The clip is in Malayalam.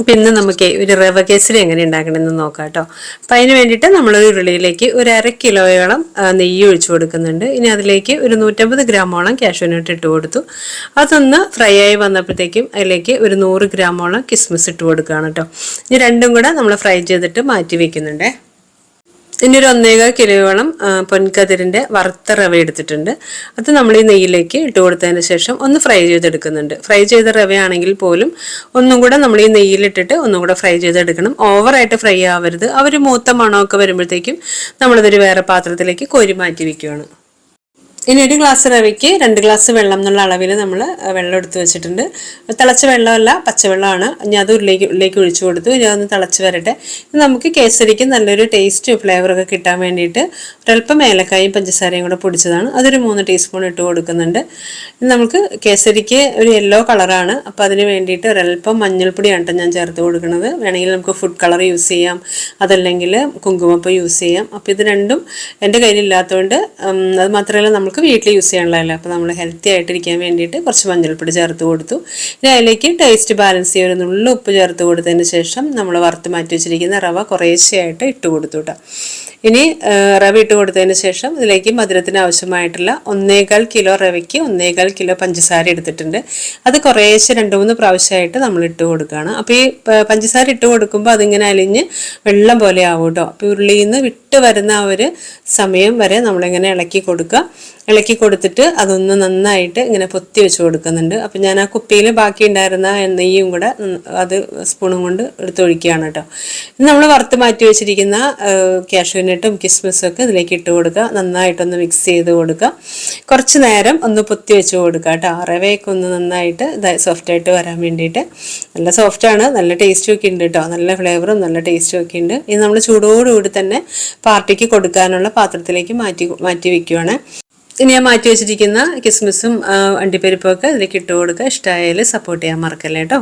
അപ്പം ഇന്ന് നമുക്ക് ഒരു റവ കേസരി എങ്ങനെ ഉണ്ടാക്കണമെന്ന് നോക്കാം കേട്ടോ. അപ്പം അതിന് വേണ്ടിയിട്ട് നമ്മളൊരു ഉരുളിയിലേക്ക് ഒരു അര കിലോയോളം നെയ്യ് ഒഴിച്ചു കൊടുക്കുന്നുണ്ട്. ഇനി അതിലേക്ക് ഒരു നൂറ്റമ്പത് ഗ്രാമോളം കാഷ്യൂനട്ട് ഇട്ട് കൊടുത്തു. അതൊന്ന് ഫ്രൈ ആയി വന്നപ്പോഴത്തേക്കും അതിലേക്ക് ഒരു നൂറ് ഗ്രാമോളം കിസ്മിസ് ഇട്ട് കൊടുക്കുകയാണ് കേട്ടോ. ഇനി രണ്ടും കൂടെ നമ്മൾ ഫ്രൈ ചെയ്തിട്ട് മാറ്റി വെക്കുന്നുണ്ടേ. ഇനി ഒരു ഒന്നേകാൽ കിലോയോളം പൊൻകതിരിന്റെ വറുത്ത റവ എടുത്തിട്ടുണ്ട്. അത് നമ്മൾ ഈ നെയ്യിലേക്ക് ഇട്ട് കൊടുത്തതിന് ശേഷം ഒന്ന് ഫ്രൈ ചെയ്തെടുക്കുന്നുണ്ട്. ഫ്രൈ ചെയ്ത റവയാണെങ്കിൽ പോലും ഒന്നും കൂടെ നമ്മൾ ഈ നെയ്യിലിട്ടിട്ട് ഒന്നും കൂടെ ഫ്രൈ ചെയ്തെടുക്കണം. ഓവറായിട്ട് ഫ്രൈ ആവരുത്. ആ ഒരു മൂത്ത മണമൊക്കെ വരുമ്പോഴത്തേക്കും നമ്മളിതൊരു വേറെ പാത്രത്തിലേക്ക് കോരി മാറ്റി വെക്കുകയാണ്. ഇനി ഒരു ഗ്ലാസ് റവയ്ക്ക് രണ്ട് ഗ്ലാസ് വെള്ളം എന്നുള്ള അളവിൽ നമ്മൾ വെള്ളം എടുത്തു വെച്ചിട്ടുണ്ട്. തിളച്ച വെള്ളമല്ല പച്ചവെള്ളമാണ്. ഇനി അത് ഉള്ളിലേക്ക് ഉള്ളിലേക്ക് ഒഴിച്ചു കൊടുത്തു. ഇനി അതൊന്ന് തിളച്ച് വരട്ടെ. നമുക്ക് കേസരിക്ക് നല്ലൊരു ടേസ്റ്റ് ഫ്ലേവറൊക്കെ കിട്ടാൻ വേണ്ടിയിട്ട് ഒരല്പം ഏലക്കായും പഞ്ചസാരയും കൂടെ പൊടിച്ചതാണ്. അതൊരു മൂന്ന് ടീസ്പൂൺ ഇട്ട് കൊടുക്കുന്നുണ്ട്. ഇനി നമുക്ക് കേസരിക്ക് ഒരു യെല്ലോ കളറാണ് അപ്പോൾ അതിന് വേണ്ടിയിട്ട് ഒരല്പം മഞ്ഞൾപ്പൊടിയാണ് ഞാൻ ചേർത്ത് കൊടുക്കുന്നത്. വേണമെങ്കിൽ നമുക്ക് ഫുഡ് കളർ യൂസ് ചെയ്യാം. അതല്ലെങ്കിൽ കുങ്കുമപ്പം യൂസ് ചെയ്യാം. അപ്പോൾ ഇത് രണ്ടും എന്റെ കയ്യിലില്ലാത്തതുകൊണ്ട് അത് മാത്രമല്ല നമുക്ക് വീട്ടിൽ യൂസ് ചെയ്യാനുള്ളതല്ല. അപ്പോൾ നമ്മൾ ഹെൽത്തി ആയിട്ടിരിക്കാൻ വേണ്ടിയിട്ട് കുറച്ച് മഞ്ഞൾപ്പൊടി ചേർത്ത് കൊടുത്തു. ഇനി അതിലേക്ക് ടേസ്റ്റ് ബാലൻസ് ചെയ്യാൻ ഒരു നുള്ളുപ്പ് ചേർത്ത് കൊടുത്തതിന് ശേഷം നമ്മൾ വറുത്ത് മാറ്റി വെച്ചിരിക്കുന്ന റവ കുറേശ്ശെയായിട്ട് ഇട്ട് കൊടുത്തു കേട്ടോ ഇനി റവ ഇട്ട് കൊടുത്തതിന് ശേഷം ഇതിലേക്ക് മധുരത്തിന് ആവശ്യമായിട്ടുള്ള ഒന്നേകാൽ കിലോ റവയ്ക്ക് ഒന്നേകാൽ കിലോ പഞ്ചസാര എടുത്തിട്ടുണ്ട്. അത് കുറേശ്ശെ രണ്ട് മൂന്ന് പ്രാവശ്യമായിട്ട് നമ്മൾ ഇട്ട് കൊടുക്കുകയാണ്. അപ്പോൾ ഈ പഞ്ചസാര ഇട്ട് കൊടുക്കുമ്പോൾ അതിങ്ങനെ അലിഞ്ഞ് വെള്ളം പോലെ ആവും കേട്ടോ. അപ്പോൾ ഉരുളിയിൽ നിന്ന് വിട്ട് വരുന്ന ആ ഒരു സമയം വരെ നമ്മളിങ്ങനെ ഇളക്കി കൊടുക്കുക. ഇളക്കി കൊടുത്തിട്ട് അതൊന്ന് നന്നായിട്ട് ഇങ്ങനെ പൊത്തി വെച്ച് കൊടുക്കുന്നുണ്ട്. അപ്പം ഞാൻ ആ കുപ്പിയിൽ ബാക്കി ഉണ്ടായിരുന്ന എണ്ണയും കൂടെ അത് സ്പൂണും കൊണ്ട് എടുത്തൊഴിക്കുകയാണ് കേട്ടോ. ഇത് നമ്മൾ വറുത്ത് മാറ്റി വെച്ചിരിക്കുന്ന കാഷ്യൂനട്ടും കിസ്മിസും ഒക്കെ ഇതിലേക്ക് ഇട്ട് കൊടുക്കുക. നന്നായിട്ടൊന്ന് മിക്സ് ചെയ്ത് കൊടുക്കുക. കുറച്ച് നേരം ഒന്ന് പൊത്തി വെച്ച് കൊടുക്കുക കേട്ടോ. റവയൊക്കെ ഒന്ന് നന്നായിട്ട് സോഫ്റ്റ് ആയിട്ട് വരാൻ വേണ്ടിയിട്ട്. നല്ല സോഫ്റ്റാണ് നല്ല ടേസ്റ്റും ഒക്കെ ഉണ്ട് കേട്ടോ. നല്ല ഫ്ലേവറും നല്ല ടേസ്റ്റും ഒക്കെ ഉണ്ട്. ഇത് നമ്മൾ ചൂടോടുകൂടി തന്നെ പാർട്ടിക്ക് കൊടുക്കാനുള്ള പാത്രത്തിലേക്ക് മാറ്റി മാറ്റി വെക്കുവാണ്. ഇനി ഞാൻ മാറ്റി വെച്ചിരിക്കുന്ന കിസ്മിസും അണ്ടിപ്പരിപ്പൊക്കെ ഇതിലേക്ക് ഇട്ട് കൊടുക്കുക. ഇഷ്ടമായാൽ സപ്പോർട്ട് ചെയ്യാൻ മറക്കല്ലേ കേട്ടോ.